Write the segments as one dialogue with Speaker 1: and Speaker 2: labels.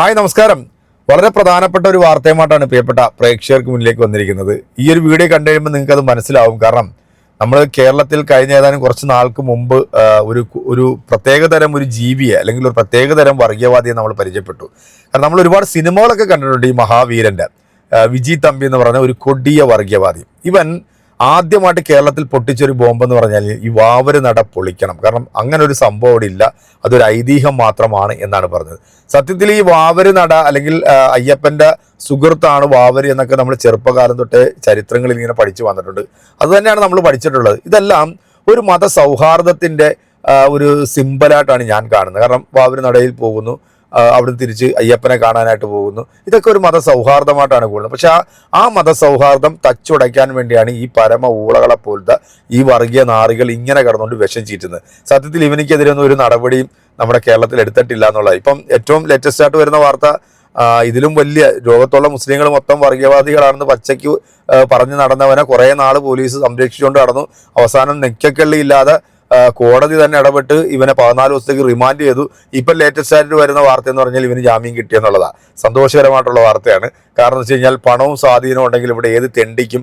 Speaker 1: Hi നമസ്കാരം. വളരെ പ്രധാനപ്പെട്ട ഒരു വാർത്തയുമായിട്ടാണ് പ്രിയപ്പെട്ട പ്രേക്ഷകർക്ക് മുന്നിലേക്ക് വന്നിരിക്കുന്നത്. ഈ ഒരു വീഡിയോ കണ്ടു കഴിയുമ്പോൾ നിങ്ങൾക്ക് അത് മനസ്സിലാവും. കാരണം നമ്മൾ കേരളത്തിൽ കഴിഞ്ഞ ഏതാനും കുറച്ച് നാൾക്ക് മുമ്പ് ഒരു ഒരു പ്രത്യേകതരം ഒരു ജീവിയെ അല്ലെങ്കിൽ ഒരു പ്രത്യേകതരം വർഗീയവാദിയെ നമ്മൾ പരിചയപ്പെട്ടു. കാരണം നമ്മൾ ഒരുപാട് സിനിമകളൊക്കെ കണ്ടിട്ടുണ്ട് ഈ മഹാവീരന്റെ വിജി തമ്പി എന്ന് പറഞ്ഞ ഒരു കൊടിയ വർഗീയവാദി. ഇവൻ ആദ്യമായിട്ട് കേരളത്തിൽ പൊട്ടിച്ചൊരു ബോംബെന്ന് പറഞ്ഞാൽ ഈ വാവര് നട പൊളിക്കണം. കാരണം അങ്ങനെ ഒരു സംഭവം അവിടെ ഇല്ല. അതൊരു ഐതിഹ്യം മാത്രമാണ് എന്നാണ് പറഞ്ഞത്. സത്യത്തിൽ ഈ വാവര് നട അല്ലെങ്കിൽ അയ്യപ്പന്റെ സുഹൃത്താണ് വാവര് എന്നൊക്കെ നമ്മൾ ചെറുപ്പകാലം തൊട്ടേ ചരിത്രങ്ങളിൽ ഇങ്ങനെ പഠിച്ചു വന്നിട്ടുണ്ട്. അത് തന്നെയാണ് നമ്മൾ പഠിച്ചിട്ടുള്ളത്. ഇതെല്ലാം ഒരു മത സൗഹാർദ്ദത്തിന്റെ ഒരു സിമ്പലായിട്ടാണ് ഞാൻ കാണുന്നത്. കാരണം വാവര് നടയിൽ പോകുന്നു. ആ, അവിടുന്ന് തിരിച്ച് അയ്യപ്പനെ കാണാനായിട്ട് പോകുന്നു. ഇതൊക്കെ ഒരു മതസൗഹാർദ്ദമായിട്ടാണ് കൂടുന്നത്. പക്ഷെ ആ ആ മത സൗഹാർദ്ദം തച്ചുടയ്ക്കാൻ വേണ്ടിയാണ് ഈ പരമ ഊളകളെ പോലത്തെ ഈ വർഗീയ നാറികൾ ഇങ്ങനെ കടന്നുകൊണ്ട് വിഷം ചീറ്റുന്നത്. സത്യത്തിൽ ഇവനിക്കെതിരെ ഒന്നും ഒരു നടപടിയും നമ്മുടെ കേരളത്തിൽ എടുത്തിട്ടില്ല എന്നുള്ളത് ഇപ്പം ഏറ്റവും ലേറ്റസ്റ്റ് ആയിട്ട് വരുന്ന വാർത്ത ഇതിലും വലിയ ലോകത്തുള്ള മുസ്ലിങ്ങൾ മൊത്തം വർഗീയവാദികളാണെന്ന് പച്ചയ്ക്ക് പറഞ്ഞ് നടന്നവനെ കുറേ നാൾ പോലീസ് സംരക്ഷിച്ചുകൊണ്ട് നടന്നു. അവസാനം നെക്കക്കള്ളി ഇല്ലാതെ കോടതി തന്നെ ഇടപെട്ട് ഇവനെ പതിനാല് ദിവസത്തേക്ക് റിമാൻഡ് ചെയ്തു. ഇപ്പം ലേറ്റസ്റ്റ് ആയിട്ട് വരുന്ന വാർത്ത എന്ന് പറഞ്ഞാൽ ഇവന് ജാമ്യം കിട്ടിയെന്നുള്ളതാണ് സന്തോഷകരമായിട്ടുള്ള വാർത്തയാണ്. കാരണം എന്ന് വെച്ച് പണവും സ്വാധീനവും ഉണ്ടെങ്കിൽ ഇവിടെ ഏത് തെണ്ടിക്കും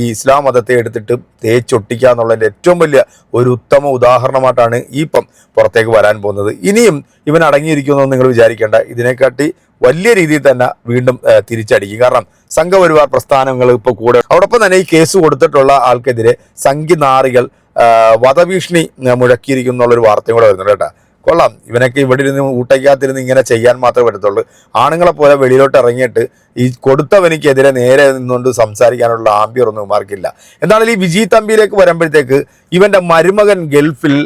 Speaker 1: ഈ ഇസ്ലാം മതത്തെ എടുത്തിട്ട് തേച്ചൊട്ടിക്കുക എന്നുള്ളതിന്റെ ഏറ്റവും വലിയ ഒരു ഉത്തമ ഉദാഹരണമായിട്ടാണ് ഈ ഇപ്പം പുറത്തേക്ക് വരാൻ പോകുന്നത്. ഇനിയും ഇവൻ അടങ്ങിയിരിക്കുമെന്ന് നിങ്ങൾ വിചാരിക്കേണ്ട. ഇതിനെക്കാട്ടി വലിയ രീതിയിൽ തന്നെ വീണ്ടും തിരിച്ചടിക്കും. കാരണം സംഘപരിവാർ പ്രസ്ഥാനങ്ങൾ ഇപ്പോൾ കൂടെ അതോടൊപ്പം തന്നെ ഈ കേസ് കൊടുത്തിട്ടുള്ള ആൾക്കെതിരെ സംഖ്യ ആ, വധഭീഷണി ആ, മുഴക്കിയിരിക്കുന്നു എന്നുള്ളൊരു വാർത്തയും കൂടെ വരുന്നുണ്ട് കേട്ടോ. കൊള്ളാം. ഇവനൊക്കെ ഇവിടെ ഇരുന്ന് ഊട്ടയ്ക്കകത്തിരുന്ന് ഇങ്ങനെ ചെയ്യാൻ മാത്രമേ പറ്റത്തുള്ളൂ. ആണുങ്ങളെ പോലെ വെളിയിലോട്ട് ഇറങ്ങിയിട്ട് ഈ കൊടുത്തവനിക്കെതിരെ നേരെ നിന്നുകൊണ്ട് സംസാരിക്കാനുള്ള ആംബിയർ ഒന്നും മാർക്കില്ല എന്താണെങ്കിലും ഈ വിജി തമ്പിയിലേക്ക് വരുമ്പോഴത്തേക്ക് ഇവന്റെ മരുമകൻ ഗൾഫിൽ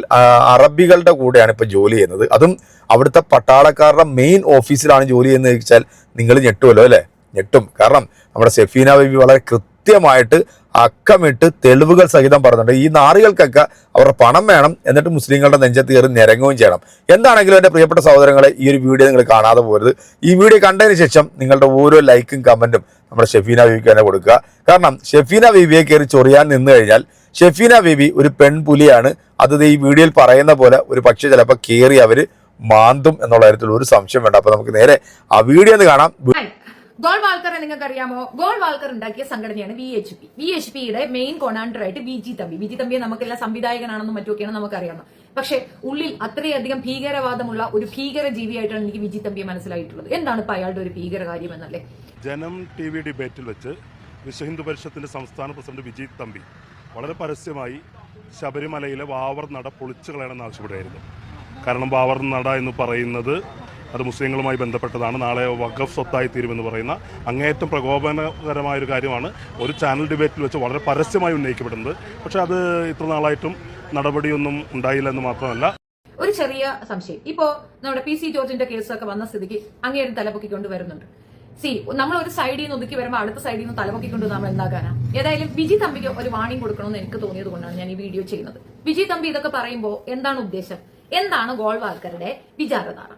Speaker 1: അറബികളുടെ കൂടെയാണ് ഇപ്പോൾ ജോലി ചെയ്യുന്നത്. അതും അവിടുത്തെ പട്ടാളക്കാരുടെ മെയിൻ ഓഫീസിലാണ് ജോലി ചെയ്യുന്നത് വെച്ചാൽ നിങ്ങൾ ഞെട്ടുമല്ലോ അല്ലേ? ഞെട്ടും. കാരണം നമ്മുടെ സെഫീന ബേബി വളരെ കൃത്യമായിട്ട് അക്കമിട്ട് തെളിവുകൾ സഹിതം പറഞ്ഞിട്ടുണ്ട് ഈ നാറികൾക്കൊക്കെ അവരുടെ പണം വേണം എന്നിട്ട് മുസ്ലിങ്ങളുടെ നെഞ്ചത്ത് കയറി നിരങ്ങുകയും ചെയ്യണം. എന്താണെങ്കിലും എന്റെ പ്രിയപ്പെട്ട സഹോദരങ്ങളെ ഈ ഒരു വീഡിയോ നിങ്ങൾ കാണാതെ പോരുത്. ഈ വീഡിയോ കണ്ടതിന് ശേഷം നിങ്ങളുടെ ഓരോ ലൈക്കും കമന്റും നമ്മുടെ ഷെഫീന ബീവിക്ക് തന്നെ കൊടുക്കുക. കാരണം ഷെഫീന ബീവിയെ കയറി ചൊറിയാൻ നിന്ന് കഴിഞ്ഞാൽ ഷെഫീന ബീബി ഒരു പെൺപുലിയാണ്. അത് ഈ വീഡിയോയിൽ പറയുന്ന പോലെ ഒരു പക്ഷേ ചിലപ്പോൾ കയറി അവർ മാന്തും എന്നുള്ള കാര്യത്തിൽ ഒരു സംശയം വേണ്ട. അപ്പോൾ നമുക്ക് നേരെ ആ വീഡിയോ ഒന്ന് കാണാം.
Speaker 2: ഗോൾ വാൾക്കറെ നിങ്ങൾക്ക് അറിയാമോ ഗോൾ വാൾക്കർ ഉണ്ടാക്കിയ സംഘടനയാണ് V H P V H പിയുടെ മെയിൻ കൊണാണ്ടർ ആയിട്ട് V G Thampi V G തമ്പിയെ നമുക്കെല്ലാം സംവിധായകനാണെന്നും മറ്റുമൊക്കെയാണ് നമുക്കറിയാം പക്ഷെ ഉള്ളിൽ അത്രയധികം ഭീകരവാദമുള്ള ഒരു ഭീകര ജീവിയായിട്ടാണ് എനിക്ക് വിജി തമ്പിയെ മനസ്സിലായിട്ടുള്ളത്. എന്താണ് ഇപ്പൊ അയാളുടെ ഒരു ഭീകര കാര്യം എന്നല്ലേ
Speaker 3: ജനം ടി വി ഡിബേറ്റിൽ വെച്ച് വിശ്വ ഹിന്ദു പരിഷത്തിന്റെ സംസ്ഥാന പ്രസിഡന്റ് വിജി തമ്പി വളരെ പരസ്യമായി ശബരിമലയിലെ വാവർ നട പൊളിച്ചു കളയണമെന്ന് ആവശ്യപ്പെടുകയായിരുന്നു. കാരണം വാവർ നട എന്ന് പറയുന്നത് അത് മുസ്ലിങ്ങളുമായി ബന്ധപ്പെട്ടതാണ്. നാളെ വഖഫ് സ്വത്തായി തീരുമെന്ന് പറയുന്ന അങ്ങേയറ്റം പ്രകോപനകരമായ ഒരു കാര്യമാണ് ഒരു ചാനൽ ഡിബേറ്റിൽ വെച്ച് വളരെ പരസ്യമായി ഉന്നയിക്കപ്പെടുന്നത്. പക്ഷെ അത് ഇത്ര നാളായിട്ടും നടപടിയൊന്നും ഉണ്ടായില്ല എന്ന് മാത്രമല്ല.
Speaker 2: ഒരു ചെറിയ സംശയം. ഇപ്പോ നമ്മുടെ പി സി ജോർജിന്റെ കേസൊക്കെ വന്ന സ്ഥിതിക്ക് അങ്ങേരും തലപൊക്കിക്കൊണ്ട് വരുന്നുണ്ട് സി നമ്മൾ ഒരു സൈഡിൽ നിന്ന് ഒതുക്കി വരുമ്പോൾ അടുത്ത സൈഡിൽ നിന്ന് തലപൊക്കിക്കൊണ്ട് നമ്മൾ എന്താക്കാനാ ഏതായാലും വിജി തമ്പിക്ക് ഒരു വാണിംഗ് കൊടുക്കണമെന്ന് എനിക്ക് തോന്നിയത് കൊണ്ടാണ് ഞാൻ ഈ വീഡിയോ ചെയ്യുന്നത്. വിജി തമ്പി ഇതൊക്കെ പറയുമ്പോൾ എന്താണ് ഉദ്ദേശം? എന്താണ് ഗോൾവാൾക്കരുടെ വിചാരധാര?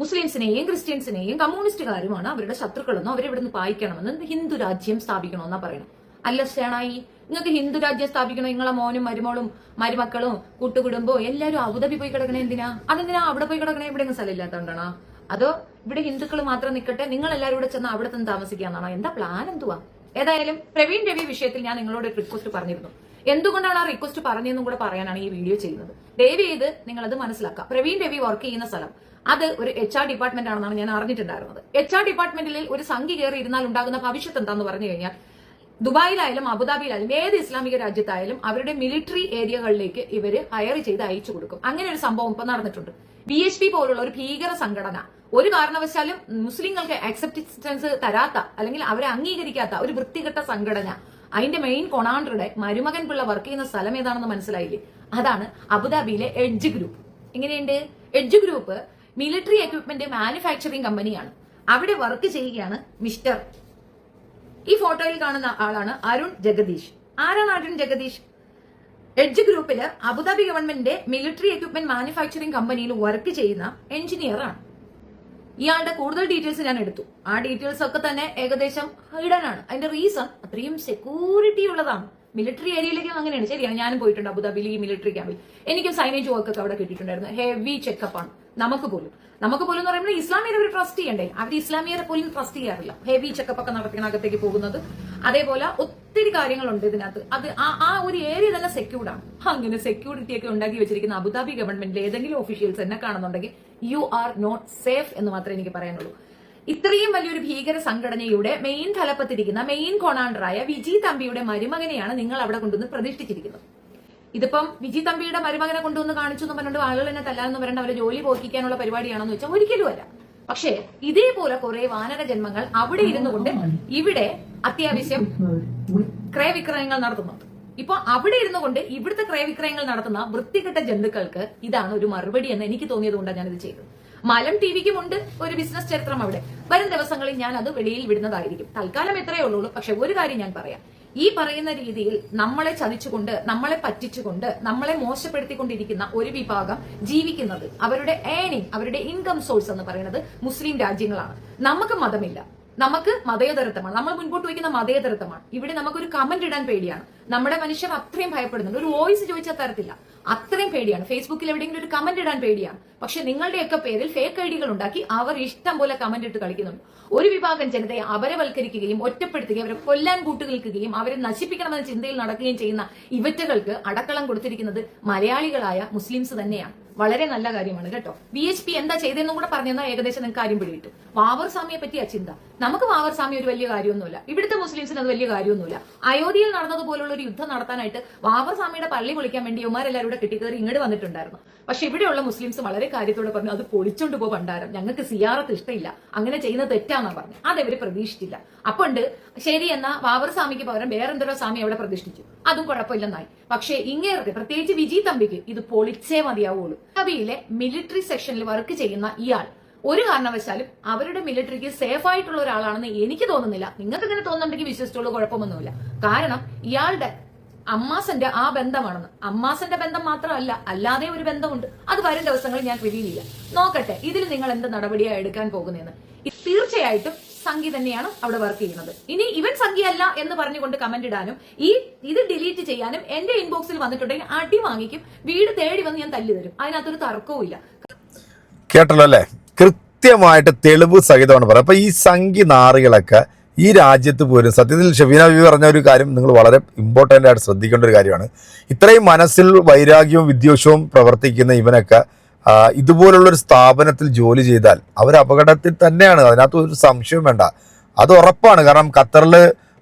Speaker 2: മുസ്ലിംസിനെയും ക്രിസ്ത്യൻസിനെയും കമ്മ്യൂണിസ്റ്റുകാരുമാണ് അവരുടെ ശത്രുക്കളെന്നോ അവരെ ഇവിടുന്ന് പായിക്കണമെന്ന് ഹിന്ദു രാജ്യം സ്ഥാപിക്കണമെന്നാ പറയുന്നത് അല്ല ഷേണായി നിങ്ങൾക്ക് ഹിന്ദു രാജ്യം സ്ഥാപിക്കണം? നിങ്ങളെ മോനും മരുമോളും മരുമക്കളും കൂട്ടുകുടുംബവും എല്ലാവരും അബുദാബി പോയി കിടക്കണേ എന്തിനാ? അതെന്തിനാ അവിടെ പോയി കിടക്കണേ? ഇവിടെ സ്ഥലമില്ലാത്തതുകൊണ്ടാണോ അതോ ഇവിടെ ഹിന്ദുക്കൾ മാത്രം നിൽക്കട്ടെ നിങ്ങൾ എല്ലാവരും ഇവിടെ ചെന്ന് അവിടെ തന്നെ താമസിക്കാന്നാണോ? എന്താ പ്ലാൻ എന്തുവാ? ഏതായാലും പ്രവീൺ രവി വിഷയത്തിൽ ഞാൻ നിങ്ങളോട് റിക്വസ്റ്റ് പറഞ്ഞിരുന്നു. എന്തുകൊണ്ടാണ് ആ റിക്വസ്റ്റ് പറഞ്ഞതെന്നും കൂടെ പറയാനാണ് ഈ വീഡിയോ ചെയ്യുന്നത്? ദയവ് ചെയ്ത് നിങ്ങൾ അത് മനസ്സിലാക്കുക പ്രവീൺ രവി വർക്ക് ചെയ്യുന്ന സ്ഥലം. അത് ഒരു എച്ച് ആർ ഡിപ്പാർട്ട്മെന്റ് ആണെന്നാണ് ഞാൻ അറിഞ്ഞിട്ടുണ്ടായിരുന്നത്. എച്ച് ആർ ഡിപ്പാർട്ട്മെന്റിൽ ഒരു സംഖ്യ കയറി ഇരുന്നാൽ ഉണ്ടാകുന്ന ഭവിഷ്യത്ത് എന്താന്ന് പറഞ്ഞു കഴിഞ്ഞാൽ ദുബായിലായാലും അബുദാബിയിലായാലും ഏത് ഇസ്ലാമിക രാജ്യത്തായാലും അവരുടെ മിലിറ്ററി ഏരിയകളിലേക്ക് ഇവർ ഹയർ ചെയ്ത് അയച്ചു കൊടുക്കും. അങ്ങനെ ഒരു സംഭവം ഇപ്പൊ നടന്നിട്ടുണ്ട്. ബി എച്ച് പി പോലുള്ള ഒരു ഭീകര സംഘടന ഒരു കാരണവശാലും മുസ്ലിങ്ങൾക്ക് അക്സെപ്റ്റൻസ് തരാത്ത അല്ലെങ്കിൽ അവരെ അംഗീകരിക്കാത്ത ഒരു വൃത്തികെട്ട സംഘടന അതിന്റെ മെയിൻ കൊണാണ്ടറുടെ മരുമകൻ പിള്ള വർക്ക് ചെയ്യുന്ന സ്ഥലം ഏതാണെന്ന് മനസ്സിലായില്ലേ? അതാണ് അബുദാബിയിലെ എഡ്ജ് ഗ്രൂപ്പ് എങ്ങനെയുണ്ട്? Edge group military equipment manufacturing കമ്പനിയാണ് അവിടെ വർക്ക് ചെയ്യുകയാണ് മിസ്റ്റർ ഈ ഫോട്ടോയിൽ കാണുന്ന ആളാണ് അരുൺ ജഗദീഷ്. ആരാണ് അരുൺ ജഗദീഷ്? എഡ്ജ് ഗ്രൂപ്പിൽ അബുദാബി ഗവൺമെന്റിന്റെ മിലിറ്ററി എക്യുപ്മെന്റ് മാനുഫാക്ചറിംഗ് കമ്പനിയിൽ വർക്ക് ചെയ്യുന്ന എഞ്ചിനീയർ ആണ്. ഇയാളുടെ കൂടുതൽ ഡീറ്റെയിൽസ് ഞാൻ എടുത്തു. ആ ഡീറ്റെയിൽസ് ഒക്കെ തന്നെ ഏകദേശം ഹൈഡൻ ആണ്. അതിന്റെ റീസൺ അത്രയും സെക്യൂരിറ്റി ഉള്ളതാണ്. മിലിറ്ററി ഏരിയയിലേക്കും അങ്ങനെയാണ്. ശരിയാണ് ഞാനും പോയിട്ടുണ്ട് അബുദാബിയിൽ ഈ മിലിറ്ററി ക്യാമ്പിൽ എനിക്കും സൈനേജ് വർക്ക് ഒക്കെ അവിടെ കിട്ടിയിട്ടുണ്ടായിരുന്നു. ഹെവി ചെക്കപ്പ് ആണ്. നമുക്ക് പോലും. നമുക്ക് പോലും എന്ന് പറയുമ്പോൾ ഇസ്ലാമിയരെ അവർ ട്രസ്റ്റ് ചെയ്യണ്ടേ? അവർ ഇസ്ലാമിയരെ പോലും ട്രസ്റ്റ് ചെയ്യാറില്ല. ഹെവി ചെക്കപ്പ് ഒക്കെ നടത്തിയാണ് അകത്തേക്ക് പോകുന്നത്. അതേപോലെ ഒത്തിരി കാര്യങ്ങളുണ്ട് ഇതിനകത്ത്. അത് ആ ഒരു ഏരിയ തന്നെ സെക്യൂർഡാണ് അങ്ങനെ സെക്യൂരിറ്റി ഒക്കെ ഉണ്ടാക്കി വെച്ചിരിക്കുന്ന അബുദാബി ഗവൺമെന്റിലെ ഏതെങ്കിലും ഒഫീഷ്യൽസ് എന്നെ കാണുന്നുണ്ടെങ്കിൽ യു ആർ നോട്ട് സേഫ് എന്ന് മാത്രമേ എനിക്ക് പറയാനുള്ളൂ. ഇത്രയും വലിയൊരു ഭീകര സംഘടനയുടെ മെയിൻ തലപ്പത്തിരിക്കുന്ന മെയിൻ കൊണാണ്ടറായ വിജി തമ്പിയുടെ മരുമകനെയാണ് നിങ്ങൾ അവിടെ കൊണ്ടുവന്ന് പ്രതിഷ്ഠിച്ചിരിക്കുന്നത്. ഇതിപ്പം വിജി തമ്പിയുടെ മരുമകനെ കൊണ്ടുവന്ന് കാണിച്ചു എന്ന് പറഞ്ഞിട്ട് ആളുകൾ എന്നെ തല്ലാന്ന് പറഞ്ഞിട്ട് അവരെ ജോലി പോക്കിക്കാനുള്ള പരിപാടിയാണെന്ന് വെച്ചാൽ ഒരിക്കലും അല്ല. പക്ഷേ ഇതേപോലെ കുറെ വാനര ജന്മങ്ങൾ അവിടെ ഇരുന്നു കൊണ്ട് ഇവിടെ അത്യാവശ്യം ക്രയവിക്രയങ്ങൾ നടത്തുന്നുണ്ട്. ഇപ്പൊ അവിടെ ഇരുന്നു കൊണ്ട് ഇവിടുത്തെ ക്രയവിക്രയങ്ങൾ നടത്തുന്ന വൃത്തികെട്ട ജന്തുക്കൾക്ക് ഇതാണ് ഒരു മറുപടി എന്ന് എനിക്ക് തോന്നിയത് കൊണ്ടാണ് ഞാനിത് ചെയ്തത്. മലം ടി വിക്കും ഉണ്ട് ഒരു ബിസിനസ് ചരിത്രം അവിടെ. വരും ദിവസങ്ങളിൽ ഞാൻ അത് വെളിയിൽ വിടുന്നതായിരിക്കും. തൽക്കാലം എത്രയേ ഉള്ളൂ പക്ഷെ ഒരു കാര്യം ഞാൻ പറയാം. ഈ പറയുന്ന രീതിയിൽ നമ്മളെ ചതിച്ചുകൊണ്ട് നമ്മളെ പറ്റിച്ചുകൊണ്ട് നമ്മളെ മോശപ്പെടുത്തിക്കൊണ്ടിരിക്കുന്ന ഒരു വിഭാഗം ജീവിക്കുന്നത് അവരുടെ ഏണിംഗ് അവരുടെ ഇൻകം സോഴ്സ് എന്ന് പറയുന്നത് മുസ്ലിം രാജ്യങ്ങളാണ്. നമുക്ക് മതമില്ല. നമുക്ക് മതേതരത്വമാണ്. നമ്മൾ മുൻപോട്ട് വയ്ക്കുന്ന മതേതരത്വമാണ്. ഇവിടെ നമുക്കൊരു കമന്റ് ഇടാൻ പേടിയാണ്. നമ്മുടെ മനുഷ്യർ അത്രയും ഭയപ്പെടുന്നുണ്ട്. ഒരു വോയിസ് ചോദിച്ചാൽ തരത്തില്ല. അത്രയും പേടിയാണ്. ഫേസ്ബുക്കിൽ എവിടെയെങ്കിലും ഒരു കമന്റ് ഇടാൻ പേടിയാണ്. പക്ഷെ നിങ്ങളുടെയൊക്കെ പേരിൽ ഫേക്ക് ഐ ഡികൾ ഉണ്ടാക്കി അവർ ഇഷ്ടം പോലെ കമന്റ് ഇട്ട് കളിക്കുന്നുണ്ട് ഒരു വിഭാഗം ജനതയെ അപരവൽക്കരിക്കുകയും ഒറ്റപ്പെടുത്തുകയും അവരെ കൊല്ലാൻ കൂട്ടുനിൽക്കുകയും അവരെ നശിപ്പിക്കണമെന്ന ചിന്തയിൽ നടക്കുകയും ചെയ്യുന്ന ഇവറ്റകൾക്ക് അടക്കളം കൊടുത്തിരിക്കുന്നത് മലയാളികളായ മുസ്ലിംസ് തന്നെയാണ്. വളരെ നല്ല കാര്യമാണ് കേട്ടോ. ബി എച്ച് പി എന്താ ചെയ്തതെന്നും കൂടെ പറഞ്ഞാൽ ഏകദേശം നിങ്ങൾക്ക് കാര്യം പിടികിട്ടും. വാവർ സ്വാമിയെ പറ്റിയ ചിന്ത. നമുക്ക് വാവർ സ്വാമി ഒരു വലിയ കാര്യമൊന്നുമില്ല. ഇവിടുത്തെ മുസ്ലിംസിന് അത് വലിയ കാര്യമൊന്നുമില്ല. അയോധ്യയിൽ നടന്നതുപോലുള്ള ഒരു യുദ്ധം നടത്താനായിട്ട് വാവർ സ്വാമിയുടെ പള്ളി പൊളിക്കാൻ വേണ്ടി യുമാരെല്ലാവരും കൂടെ കിട്ടിക്കയറി ഇങ്ങോട്ട് വന്നിട്ടുണ്ടായിരുന്നു. പക്ഷെ ഇവിടെയുള്ള മുസ്ലിംസ് വളരെ കാര്യത്തോടെ പറഞ്ഞു അത് പൊളിച്ചോണ്ട് പോ ഭണ്ഡാരം. ഞങ്ങൾക്ക് സിയാറത്ത് ഇഷ്ടമില്ല. അങ്ങനെ ചെയ്യുന്നത് തെറ്റാന്നാ പറഞ്ഞു. അതവര് പ്രതീക്ഷിച്ചില്ല. അപ്പൊ ഉണ്ട് ശരി എന്ന വാവർ സ്വാമിക്ക് പകരം വേറെന്തോരോ സ്വാമി അവിടെ പ്രതിഷ്ഠിച്ചു. അതും കുഴപ്പമില്ലെന്നായി. പക്ഷേ ഇങ്ങേറത്തെ പ്രത്യേകിച്ച് വിജി തമ്പിക്ക് ഇത് പൊളിച്ചേ മതിയാവുള്ളൂ. കവിയിലെ മിലിറ്ററി സെക്ഷനിൽ വർക്ക് ചെയ്യുന്ന ഇയാൾ ഒരു കാരണവശാലും അവരുടെ മിലിറ്ററിക്ക് സേഫ് ആയിട്ടുള്ള ഒരാളാണെന്ന് എനിക്ക് തോന്നുന്നില്ല. നിങ്ങൾക്ക് ഇങ്ങനെ തോന്നുന്നുണ്ടെങ്കിൽ വിശ്വസിച്ചോളൂ കുഴപ്പമൊന്നുമില്ല. കാരണം ഇയാളുടെ അമ്മാസന്റെ ആ ബന്ധമാണെന്ന്. അമ്മാസന്റെ ബന്ധം മാത്രമല്ല അല്ലാതെ ഒരു ബന്ധമുണ്ട്. അത് വരും ദിവസങ്ങളിൽ ഞാൻ റിവീൽ ചെയ്യാം നോക്കട്ടെ ഇതിൽ നിങ്ങൾ എന്ത് നടപടിയാണ് എടുക്കാൻ പോകുന്നതെന്ന്. തീർച്ചയായിട്ടും സംഗി തന്നെയാണ് അവിടെ വർക്ക് ചെയ്യുന്നത്. ഇനി ഇവൻ സംഗി അല്ല എന്ന് പറഞ്ഞുകൊണ്ട് കമന്റ് ഇടാനും ഈ ഇത് ഡിലീറ്റ് ചെയ്യാനും എന്റെ ഇൻബോക്സിൽ വന്നിട്ടുണ്ടെങ്കിൽ അടി വാങ്ങിക്കും വീട് തേടി വന്ന് ഞാൻ തല്ലി തരും. അതിനകത്തൊരു തർക്കവും ഇല്ല.
Speaker 1: കേട്ടല്ലോ അല്ലേ? കൃത്യമായിട്ട് തെളിവ് സഹിതമാണ് പറയുന്നത് അപ്പൊ ഈ സംഖ്യ നാറികളൊക്കെ ഈ രാജ്യത്ത് പോലും സത്യത്തിൽ ഷെഫീന ബിബി പറഞ്ഞ ഒരു കാര്യം നിങ്ങൾ വളരെ ഇമ്പോർട്ടന്റ് ആയിട്ട് ശ്രദ്ധിക്കേണ്ട ഒരു കാര്യമാണ്. ഇത്രയും മനസ്സിൽ വൈരാഗ്യവും വിദ്വേഷവും പ്രവർത്തിക്കുന്ന ഇവനൊക്കെ ഇതുപോലുള്ള ഒരു സ്ഥാപനത്തിൽ ജോലി ചെയ്താൽ അവർ അപകടത്തിൽ തന്നെയാണ്. അതിനകത്ത് ഒരു സംശയവും വേണ്ട. അത് ഉറപ്പാണ്. കാരണം ഖത്തറിൽ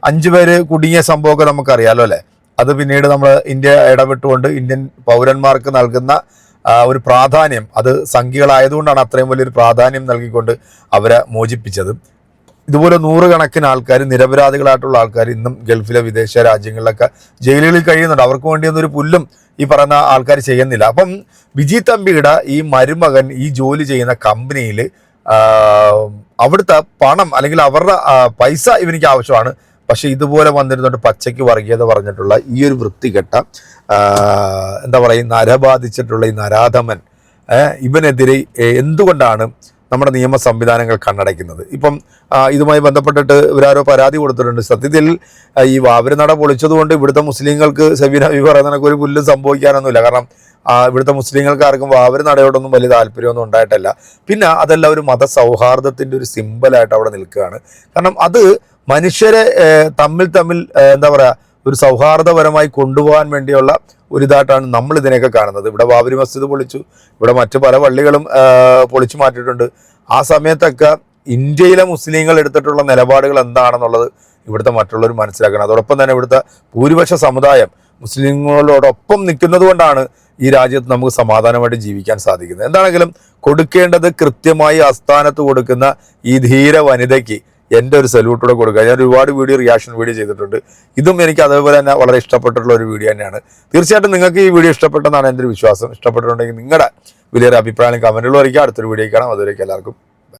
Speaker 1: അഞ്ചു പേര് കുടുങ്ങിയ സംഭവമൊക്കെ നമുക്കറിയാലോ അല്ലേ? അത് പിന്നീട് നമ്മൾ ഇന്ത്യ ഇടപെട്ടുകൊണ്ട് ഇന്ത്യൻ പൗരന്മാർക്ക് നൽകുന്ന ഒരു പ്രാധാന്യം അത് സംഖ്യകളായതുകൊണ്ടാണ് അത്രയും വലിയൊരു പ്രാധാന്യം നൽകിക്കൊണ്ട് അവരെ മോചിപ്പിച്ചത്. ഇതുപോലെ നൂറുകണക്കിന് ആൾക്കാർ നിരപരാധികളായിട്ടുള്ള ആൾക്കാർ ഇന്നും ഗൾഫിലെ വിദേശ രാജ്യങ്ങളിലൊക്കെ ജയിലുകളിൽ കഴിയുന്നുണ്ട്. അവർക്ക് വേണ്ടിയൊന്നും ഒരു പുല്ലും ഈ പറയുന്ന ആൾക്കാർ ചെയ്യുന്നില്ല. അപ്പം വിജി തമ്പിയുടെ ഈ മരുമകൻ ഈ ജോലി ചെയ്യുന്ന കമ്പനിയിൽ അവിടുത്തെ പണം അല്ലെങ്കിൽ അവരുടെ പൈസ ഇവനിക്ക് ആവശ്യമാണ്. പക്ഷേ ഇതുപോലെ വന്നിരുന്നുകൊണ്ട് പച്ചയ്ക്ക് വർഗീയത പറഞ്ഞിട്ടുള്ള ഈ ഒരു വൃത്തികെട്ട എന്താ പറയുക നര ബാധിച്ചിട്ടുള്ള ഈ നരാധമൻ ഇവനെതിരെ എന്തുകൊണ്ടാണ് നമ്മുടെ നിയമ സംവിധാനങ്ങൾ കണ്ണടയ്ക്കുന്നത്. ഇപ്പം ഇതുമായി ബന്ധപ്പെട്ടിട്ട് ഇവരാരോ പരാതി കൊടുത്തിട്ടുണ്ട്. സത്യത്തിൽ ഈ വാവരനട പൊളിച്ചതുകൊണ്ട് ഇവിടുത്തെ മുസ്ലിങ്ങൾക്ക് സെബീന ബി പറയുന്ന ഒരു പുല്ലും സംഭവിക്കാനൊന്നുമില്ല. കാരണം ഇവിടുത്തെ മുസ്ലിങ്ങൾക്ക് ആർക്കും വാവരനടയോടൊന്നും വലിയ താല്പര്യമൊന്നും ഉണ്ടായിട്ടല്ല. പിന്നെ അതല്ല ഒരു മത സൗഹാർദ്ദത്തിന്റെ ഒരു സിമ്പലായിട്ട് അവിടെ നിൽക്കുകയാണ്. കാരണം അത് മനുഷ്യരെ തമ്മിൽ തമ്മിൽ എന്താ പറയുക ഒരു സൗഹാർദ്ദപരമായി കൊണ്ടുപോകാൻ വേണ്ടിയുള്ള ഒരു ഇതായിട്ടാണ് നമ്മൾ ഇതിനെയൊക്കെ കാണുന്നത്. ഇവിടെ ബാബരി മസ്ജിദ് പൊളിച്ചു ഇവിടെ മറ്റു പല പള്ളികളും പൊളിച്ചു മാറ്റിയിട്ടുണ്ട്. ആ സമയത്തൊക്കെ ഇന്ത്യയിലെ മുസ്ലിങ്ങൾ എടുത്തിട്ടുള്ള നിലപാടുകൾ എന്താണെന്നുള്ളത് ഇവിടുത്തെ മറ്റുള്ളവർ മനസ്സിലാക്കണം. അതോടൊപ്പം തന്നെ ഇവിടുത്തെ ഭൂരിപക്ഷ സമുദായം മുസ്ലിങ്ങളോടൊപ്പം നിൽക്കുന്നത് കൊണ്ടാണ് ഈ രാജ്യത്ത് നമുക്ക് സമാധാനമായിട്ട് ജീവിക്കാൻ സാധിക്കുന്നത്. എന്താണെങ്കിലും കൊടുക്കേണ്ടത് കൃത്യമായി ആസ്ഥാനത്ത് കൊടുക്കുന്ന ഈ ധീര വനിതയ്ക്ക് എന്റെ ഒരു സല്യൂട്ടൂടെ കൊടുക്കുക. ഞാൻ ഒരുപാട് വീഡിയോ റിയാക്ഷൻ വീഡിയോ ചെയ്തിട്ടുണ്ട്. ഇതും എനിക്ക് അതേപോലെ തന്നെ വളരെ ഇഷ്ടപ്പെട്ടിട്ടുള്ള ഒരു വീഡിയോ തന്നെയാണ്. തീർച്ചയായിട്ടും നിങ്ങൾക്ക് ഈ വീഡിയോ ഇഷ്ടപ്പെട്ടെന്നാണ് എന്റെ ഒരു വിശ്വാസം. ഇഷ്ടപ്പെട്ടിട്ടുണ്ടെങ്കിൽ നിങ്ങളുടെ വലിയൊരു അഭിപ്രായം കമന്റുകൾ വരയ്ക്കുക അടുത്തൊരു വീഡിയോ കാണാം. അതുവരേക്കും എല്ലാവർക്കും